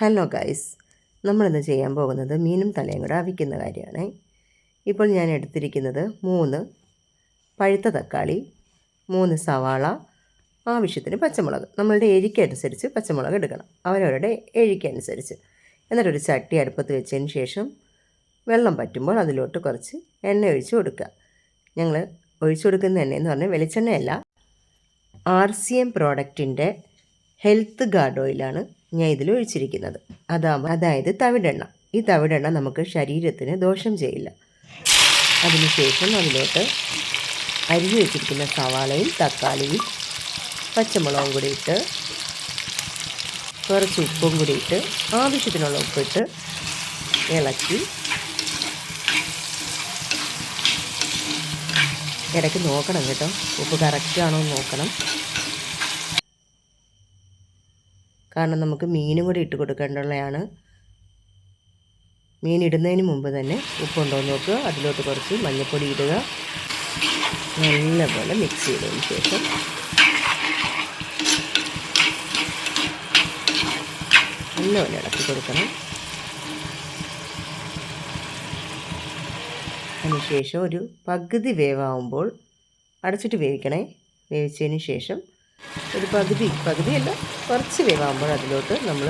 Hello guys നമ്മളിന്ന് ചെയ്യാൻ പോകുന്നത് മീനും തലയും കൂടെ അവിക്കുന്ന കാര്യമാണ്. ഇപ്പോൾ ഞാൻ എടുത്തിരിക്കുന്നത് മൂന്ന് പഴുത്ത തക്കാളി മൂന്ന് സവാള ആവശ്യത്തിന് പച്ചമുളക്. നമ്മളുടെ എരിക്കനുസരിച്ച് പച്ചമുളക് എടുക്കണം. അവരവരുടെ എരിക്കനുസരിച്ച് എന്നിട്ടൊരു ചട്ടി അടുപ്പത്ത് വെച്ചതിന് ശേഷം വെള്ളം പറ്റുമ്പോൾ അതിലോട്ട് കുറച്ച് എണ്ണ ഒഴിച്ച് കൊടുക്കുക. ഞങ്ങൾ ഒഴിച്ചു കൊടുക്കുന്ന എണ്ണയെന്ന് പറഞ്ഞാൽ വെളിച്ചെണ്ണയല്ല. ആർ സി എം പ്രോഡക്റ്റിന്റെ ഹെൽത്ത് ഗാർഡ് ഓയിലാണ് ഞാൻ ഇതിൽ ഒഴിച്ചിരിക്കുന്നത്. അതാകുമ്പോൾ അതായത് തവിടെണ്ണ. ഈ തവിടെണ്ണ നമുക്ക് ശരീരത്തിന് ദോഷം ചെയ്യില്ല. അതിനുശേഷം അതിലോട്ട് അരിഞ്ഞു വെച്ചിരിക്കുന്ന സവാളയും തക്കാളിയും പച്ചമുളകും കൂടി ഇട്ട് കുറച്ച് ഉപ്പും കൂടി ഇട്ട് ആവശ്യത്തിനുള്ള ഉപ്പിട്ട് ഇളക്കി ഇടയ്ക്ക് നോക്കണം കേട്ടോ. ഉപ്പ് കറക്റ്റാണോ എന്ന് നോക്കണം. കാരണം നമുക്ക് മീനും കൂടി ഇട്ട് കൊടുക്കേണ്ടതാണ്. മീൻ ഇടുന്നതിന് മുമ്പ് തന്നെ ഉപ്പുണ്ടോ നോക്കുക അതിലോട്ട് കുറച്ച് മഞ്ഞൾപ്പൊടി ഇടുക. നല്ലപോലെ മിക്സ് ചെയ്തതിന് ശേഷം നല്ലപോലെ ഇളക്കി കൊടുക്കണം. അതിനുശേഷം ഒരു പകുതി വേവാകുമ്പോൾ അടച്ചിട്ട് വേവിക്കണേ. വേവിച്ചതിന് ശേഷം ഒരു പകുതി പകുതിയല്ല കുറച്ച് വേവാകുമ്പോൾ അതിലോട്ട് നമ്മൾ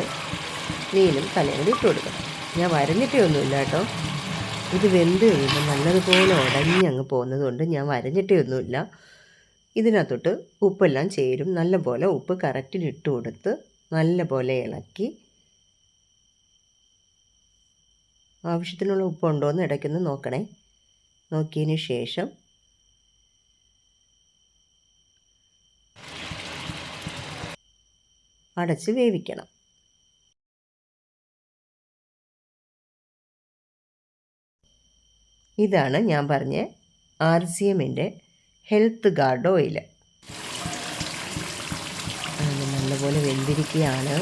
മീനും തലയും ഇട്ട് കൊടുക്കണം. ഞാൻ വരഞ്ഞിട്ടേ ഒന്നുമില്ല കേട്ടോ. ഇത് വെന്ത് കഴിയുമ്പോൾ നല്ലതുപോലെ ഉടഞ്ഞ് അങ്ങ് പോകുന്നത് കൊണ്ട് ഞാൻ വരഞ്ഞിട്ടേ ഒന്നുമില്ല. ഇതിനകത്തോട്ട് ഉപ്പെല്ലാം ചേരും. നല്ലപോലെ ഉപ്പ് കറക്റ്റിന് ഇട്ട് കൊടുത്ത് നല്ലപോലെ ഇളക്കി. ആവശ്യത്തിനുള്ള ഉപ്പുണ്ടോ എന്ന് ഇടയ്ക്കൊന്ന് നോക്കണേ. നോക്കിയതിന് ശേഷം അടച്ച് വേവിക്കണം. ഇതാണ് ഞാൻ പറഞ്ഞ ആർ സി എമ്മിന്റെ ഹെൽത്ത് ഗാർഡ് ഓയിൽ. നല്ലപോലെ വെന്തിരിക്കുകയാണ്.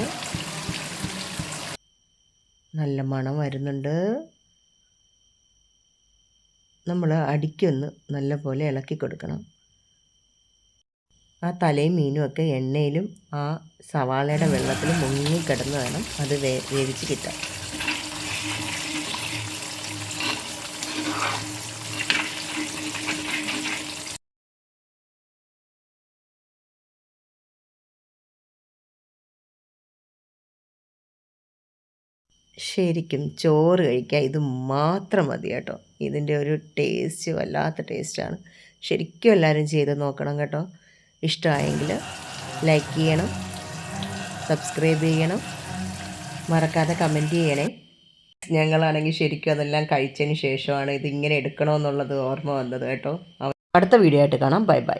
നല്ല മണം വരുന്നുണ്ട്. നമ്മൾ അടിക്കൊന്ന് നല്ലപോലെ ഇളക്കി കൊടുക്കണം. ആ തലയും മീനും ഒക്കെ എണ്ണയിലും ആ സവാളയുടെ വെള്ളത്തിലും മുങ്ങി കിടന്ന് വേണം അത് വേ വേവിച്ച് കിട്ടാൻ. ശരിക്കും ചോറ് കഴിക്കാൻ ഇത് മാത്രം മതി കേട്ടോ. ഇതിന്റെ ഒരു ടേസ്റ്റ് വല്ലാത്ത ടേസ്റ്റാണ് ശരിക്കും എല്ലാവരും ചെയ്ത് നോക്കണം കേട്ടോ. ഇഷ്ടമായെങ്കിൽ ലൈക്ക് ചെയ്യണം സബ്സ്ക്രൈബ് ചെയ്യണം. മറക്കാതെ കമന്റ് ചെയ്യണേ. ഞങ്ങളാണെങ്കിൽ ശരിക്കും അതെല്ലാം കഴിച്ചതിന് ശേഷമാണ് ഇതിങ്ങനെ എടുക്കണമെന്നുള്ളത് ഓർമ്മ വന്നത് കേട്ടോ. അടുത്ത വീഡിയോ ആയിട്ട് കാണാം. Bye bye